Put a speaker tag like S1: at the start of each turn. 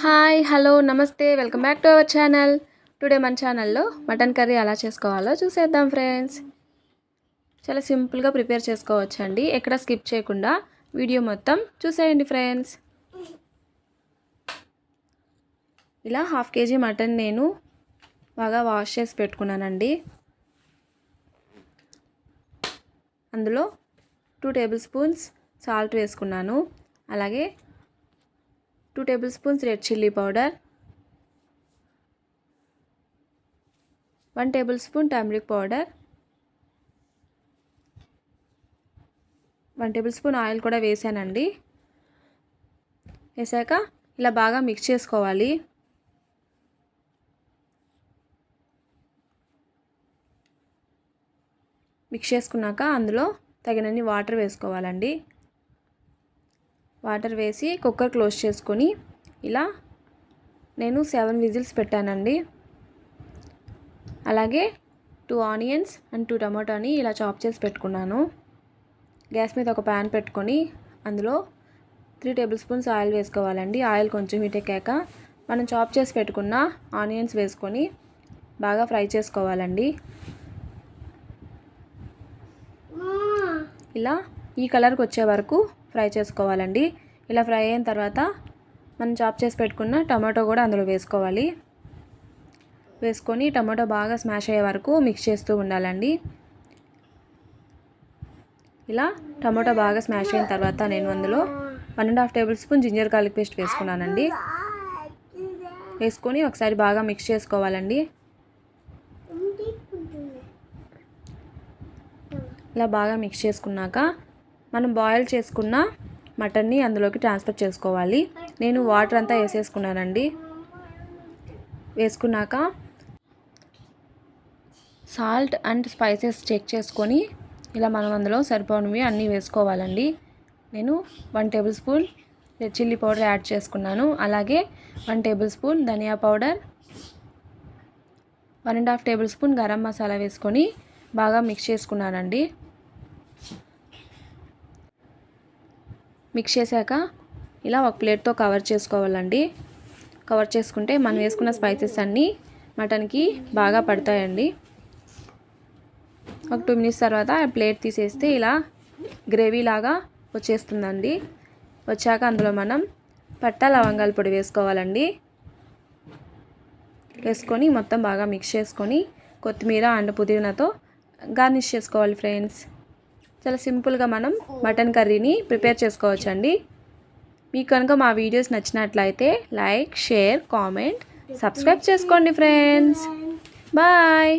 S1: Hi hello నమస్తే welcome back to our channel. Today మన ఛానల్లో మటన్ కర్రీ ఎలా చేసుకోవాలో చూసేద్దాం ఫ్రెండ్స్. చాలా సింపుల్గా ప్రిపేర్ చేసుకోవచ్చు అండి ఎక్కడ స్కిప్ చేయకుండా వీడియో మొత్తం చూసేయండి ఫ్రెండ్స్. ఇలా హాఫ్ కేజీ మటన్ నేను బాగా వాష్ చేసి పెట్టుకున్నానండి. అందులో టూ టేబుల్ స్పూన్స్ సాల్ట్ వేసుకున్నాను. అలాగే two tablespoons red chilli powder one tablespoon turmeric powder one tablespoon oil కూడా వేసానండి. వేసాక ఇలా బాగా మిక్స్ చేసుకోవాలి. మిక్స్ చేసుకున్నాక అందులో తగినన్ని వాటర్ వేసుకోవాలండి. వాటర్ వేసి కుక్కర్ క్లోజ్ చేసుకొని ఇలా నేను సెవెన్ విజిల్స్ పెట్టానండి. అలాగే టూ ఆనియన్స్ అండ్ టూ టమాటోని ఇలా చాప్ చేసి పెట్టుకున్నాను. గ్యాస్ మీద ఒక ప్యాన్ పెట్టుకొని అందులో త్రీ టేబుల్ స్పూన్స్ ఆయిల్ వేసుకోవాలండి. ఆయిల్ కొంచెం హీట్ ఎక్కాక మనం చాప్ చేసి పెట్టుకున్న ఆనియన్స్ వేసుకొని బాగా ఫ్రై చేసుకోవాలండి. ఇలా ఈ కలర్కి వచ్చే వరకు ఫ్రై చేసుకోవాలండి. ఇలా ఫ్రై అయిన తర్వాత మనం చాప్ చేసి పెట్టుకున్న టమాటో కూడా అందులో వేసుకోవాలి. వేసుకొని టమాటో బాగా స్మాష్ అయ్యే వరకు మిక్స్ చేస్తూ ఉండాలండి. ఇలా టమాటో బాగా స్మాష్ అయిన తర్వాత నేను అందులో one and half tablespoon ginger garlic paste వేసుకున్నానండి. వేసుకొని ఒకసారి బాగా మిక్స్ చేసుకోవాలండి. ఇలా బాగా మిక్స్ చేసుకున్నాక మనం బాయిల్ చేసుకున్న మటన్ని అందులోకి ట్రాన్స్ఫర్ చేసుకోవాలి. నేను వాటర్ అంతా వేసేసుకున్నానండి. వేసుకున్నాక సాల్ట్ అండ్ స్పైసెస్ చెక్ చేసుకొని ఇలా మనం అందులో సరిపోనివి అన్నీ వేసుకోవాలండి. నేను one tablespoon red chilli powder add చేసుకున్నాను. అలాగే one tablespoon dhania powder one and half tablespoon garam masala వేసుకొని బాగా మిక్స్ చేసుకున్నానండి. మిక్స్ చేశాక ఇలా ఒక ప్లేట్తో కవర్ చేసుకోవాలండి. కవర్ చేసుకుంటే మనం వేసుకున్న స్పైసెస్ అన్నీ మటన్కి బాగా పడతాయండి. ఒక టూ మినిట్స్ తర్వాత ప్లేట్ తీసేస్తే ఇలా గ్రేవీ లాగా వచ్చేస్తుందండి. వచ్చాక అందులో మనం పట్టా లవంగాల పొడి వేసుకోవాలండి. వేసుకొని మొత్తం బాగా మిక్స్ చేసుకొని కొత్తిమీర అండ్ పుదీనాతో గార్నిష్ చేసుకోవాలి ఫ్రెండ్స్. చాలా సింపుల్గా మనం మటన్ కర్రీని ప్రిపేర్ చేసుకోవచ్చండి. మీకు కనుక మా వీడియోస్ నచ్చినట్లయితే లైక్ షేర్ కామెంట్ సబ్స్క్రైబ్ చేసుకోండి ఫ్రెండ్స్. బాయ్.